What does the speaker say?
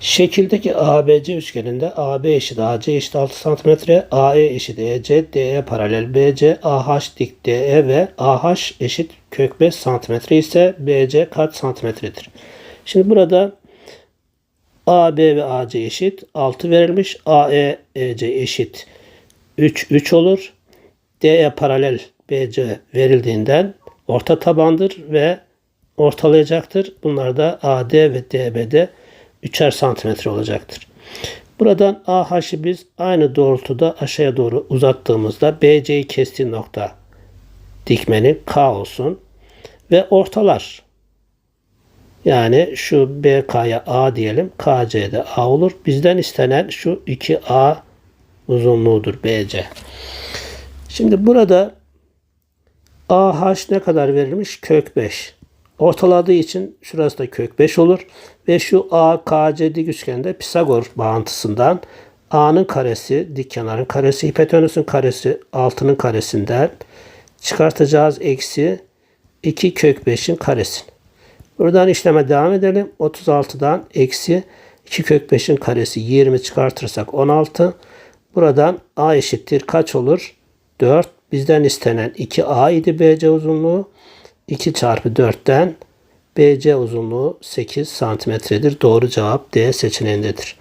Şekildeki ABC üçgeninde AB eşit AC eşit 6 cm, AE eşit EC, DE paralel BC, AH dik DE ve AH eşit kök 5 cm ise BC kaç santimetredir? Şimdi burada AB ve AC eşit 6 verilmiş. AE EC eşit 3 3 olur. DE paralel BC verildiğinden orta tabandır ve ortalayacaktır. Bunlar da AD ve DB'de 3'er santimetre olacaktır. Buradan AH'ı biz aynı doğrultuda aşağıya doğru uzattığımızda BC'yi kestiği nokta dikmeni K olsun ve ortalar. Yani şu BK'ya A diyelim. KC'de A olur. Bizden istenen şu 2A uzunluğudur BC. Şimdi burada AH ne kadar verilmiş? Kök 5. Ortaladığı için şurası da kök 5 olur. Ve şu AKC dik üçgende Pisagor bağıntısından A'nın karesi, dik kenarın karesi, hipotenüsün karesi 6'nın karesinden çıkartacağız eksi 2 kök 5'in karesini. Buradan işleme devam edelim. 36'dan eksi 2 kök 5'in karesi 20 çıkartırsak 16. Buradan A eşittir kaç olur? 4. Bizden istenen 2A idi BC uzunluğu. 2 çarpı 4'ten BC uzunluğu 8 santimetredir. Doğru cevap D seçeneğindedir.